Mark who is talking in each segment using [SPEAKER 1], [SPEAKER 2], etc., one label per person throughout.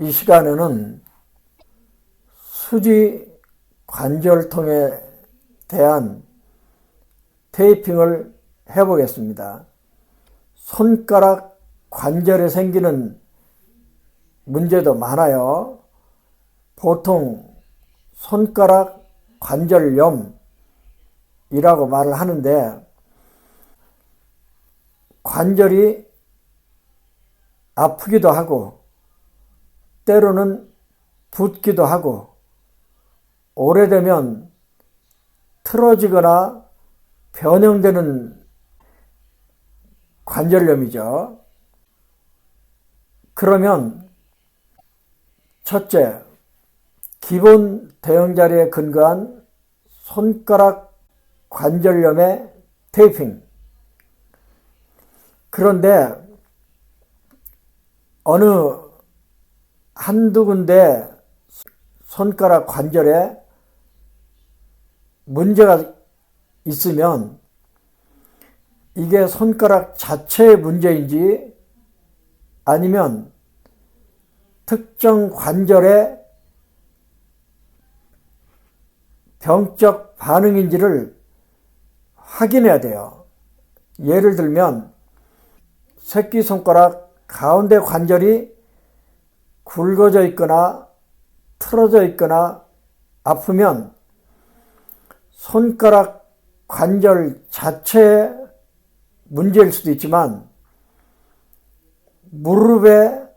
[SPEAKER 1] 이 시간에는 수지 관절통에 대한 테이핑을 해보겠습니다. 손가락 관절에 생기는 문제도 많아요. 보통 손가락 관절염이라고 말을 하는데 관절이 아프기도 하고 때로는 붓기도 하고 오래되면 틀어지거나 변형되는 관절염이죠. 그러면 첫째, 기본 대형 자리에 근거한 손가락 관절염의 테이핑. 그런데 어느 한두 군데 손가락 관절에 문제가 있으면 이게 손가락 자체의 문제인지 아니면 특정 관절의 병적 반응인지를 확인해야 돼요. 예를 들면 새끼손가락 가운데 관절이 굵어져 있거나 틀어져 있거나 아프면 손가락 관절 자체의 문제일 수도 있지만 무릎의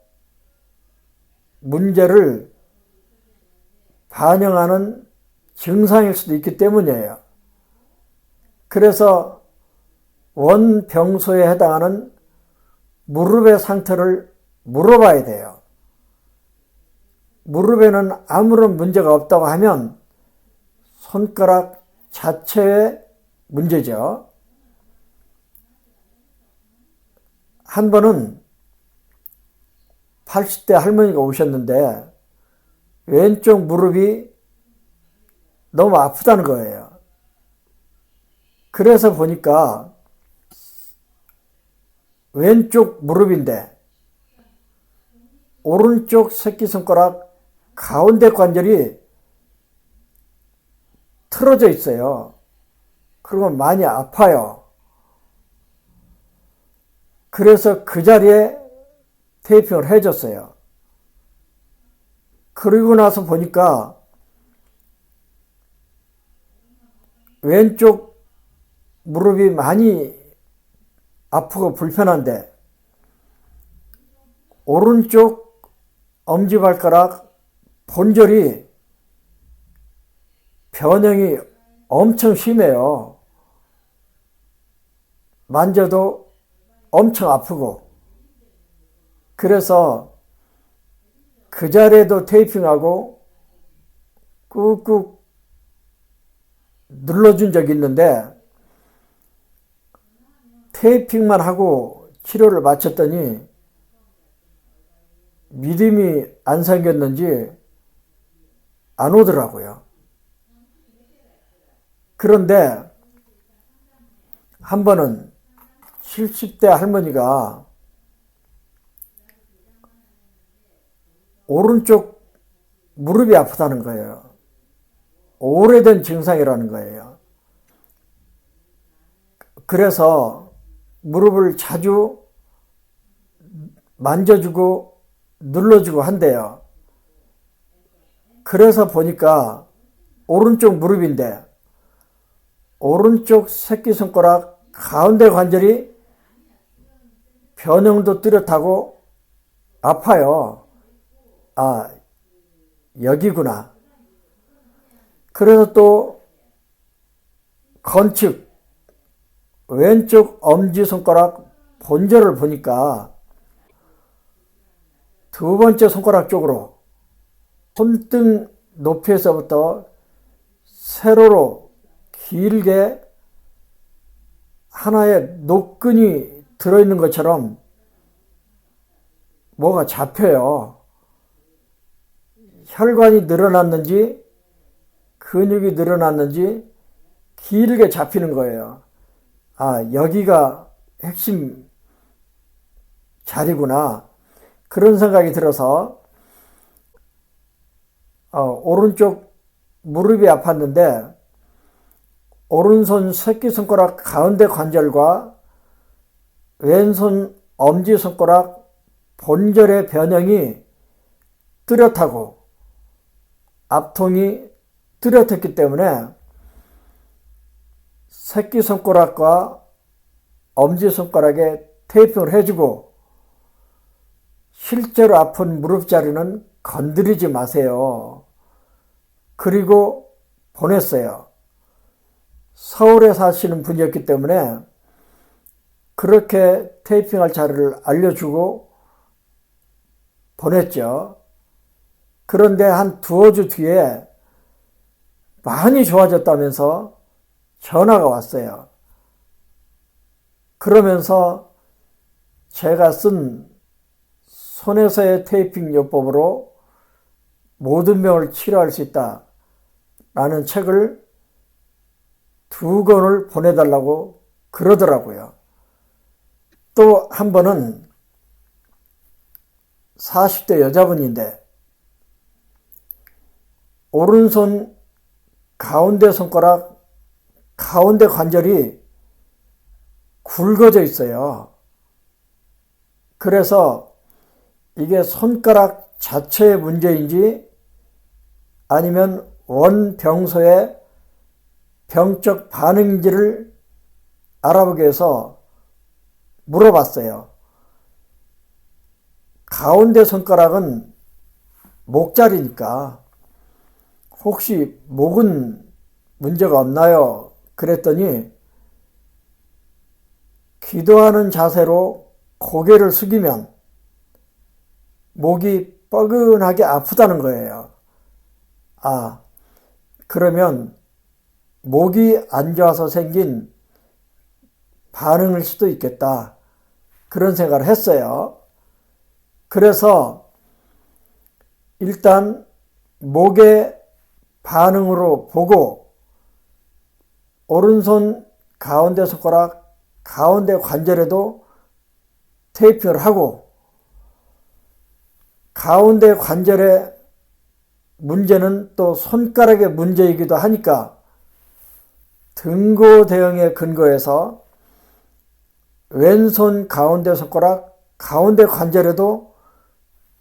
[SPEAKER 1] 문제를 반영하는 증상일 수도 있기 때문이에요. 그래서 원병소에 해당하는 무릎의 상태를 물어봐야 돼요. 무릎에는 아무런 문제가 없다고 하면 손가락 자체의 문제죠. 한 번은 80대 할머니가 오셨는데 왼쪽 무릎이 너무 아프다는 거예요. 그래서 보니까 왼쪽 무릎인데 오른쪽 새끼손가락 가운데 관절이 틀어져 있어요. 그러면 많이 아파요. 그래서 그 자리에 테이핑을 해줬어요. 그리고 나서 보니까 왼쪽 무릎이 많이 아프고 불편한데 오른쪽 엄지발가락 본절이 변형이 엄청 심해요. 만져도 엄청 아프고 그래서 그 자리에도 테이핑하고 꾹꾹 눌러준 적이 있는데 테이핑만 하고 치료를 마쳤더니 믿음이 안 생겼는지 안 오더라고요. 그런데 한 번은 70대 할머니가 오른쪽 무릎이 아프다는 거예요. 오래된 증상이라는 거예요. 그래서 무릎을 자주 만져주고 눌러주고 한대요. 그래서 보니까 오른쪽 무릎인데 오른쪽 새끼손가락 가운데 관절이 변형도 뚜렷하고 아파요. 아, 여기구나. 그래서 또 건축 왼쪽 엄지손가락 본절을 보니까 두 번째 손가락 쪽으로 손등 높이에서부터 세로로 길게 하나의 노끈이 들어있는 것처럼 뭐가 잡혀요. 혈관이 늘어났는지 근육이 늘어났는지 길게 잡히는 거예요. 아, 여기가 핵심 자리구나. 그런 생각이 들어서 어, 오른쪽 무릎이 아팠는데 오른손 새끼손가락 가운데 관절과 왼손 엄지손가락 본절의 변형이 뚜렷하고 앞통이 뚜렷했기 때문에 새끼손가락과 엄지손가락에 테이핑을 해주고 실제로 아픈 무릎 자리는 건드리지 마세요. 그리고 보냈어요. 서울에 사시는 분이었기 때문에 그렇게 테이핑할 자리를 알려주고 보냈죠. 그런데 한 두어 주 뒤에 많이 좋아졌다면서 전화가 왔어요. 그러면서 제가 쓴 손에서의 테이핑 요법으로 모든 병을 치료할 수 있다. 라는 책을 두 권을 보내달라고 그러더라고요. 또 한 번은 40대 여자분인데 오른손 가운데 손가락 가운데 관절이 굵어져 있어요. 그래서 이게 손가락 자체의 문제인지 아니면 원병소의 병적 반응인지를 알아보기 위해서 물어봤어요. 가운데 손가락은 목자리니까 혹시 목은 문제가 없나요? 그랬더니 기도하는 자세로 고개를 숙이면 목이 뻐근하게 아프다는 거예요. 아, 그러면 목이 안 좋아서 생긴 반응일 수도 있겠다. 그런 생각을 했어요. 그래서 일단 목의 반응으로 보고 오른손 가운데 손가락 가운데 관절에도 테이핑을 하고 가운데 관절의 문제는 또 손가락의 문제이기도 하니까 등고 대응에 근거해서 왼손 가운데 손가락 가운데 관절에도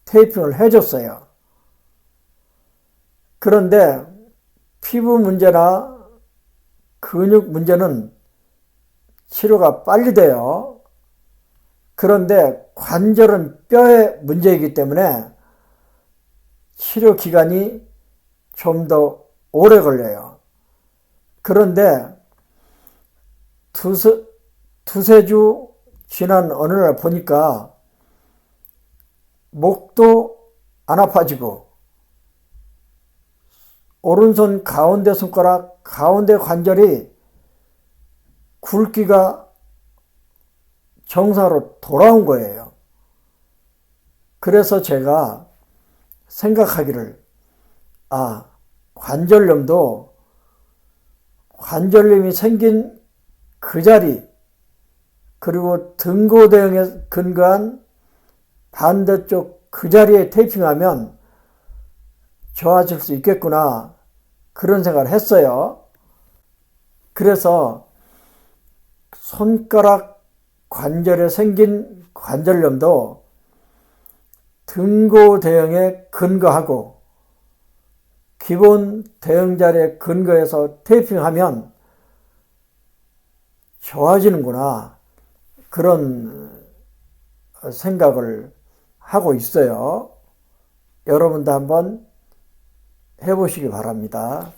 [SPEAKER 1] 테이핑을 해줬어요. 그런데 피부 문제나 근육 문제는 치료가 빨리 돼요. 그런데 관절은 뼈의 문제이기 때문에 치료 기간이 좀 더 오래 걸려요. 그런데 두세, 두세 주 지난 어느 날 보니까 목도 안 아파지고 오른손 가운데 손가락 가운데 관절이 굵기가 정상으로 돌아온 거예요. 그래서 제가 생각하기를 아 관절염도 관절염이 생긴 그 자리 그리고 등고대응에 근거한 반대쪽 그 자리에 테이핑하면 좋아질 수 있겠구나. 그런 생각을 했어요. 그래서 손가락 관절에 생긴 관절염도 등고 대응에 근거하고 기본 대응 자리에 근거해서 테이핑하면 좋아지는구나. 그런 생각을 하고 있어요. 여러분도 한번 해보시기 바랍니다.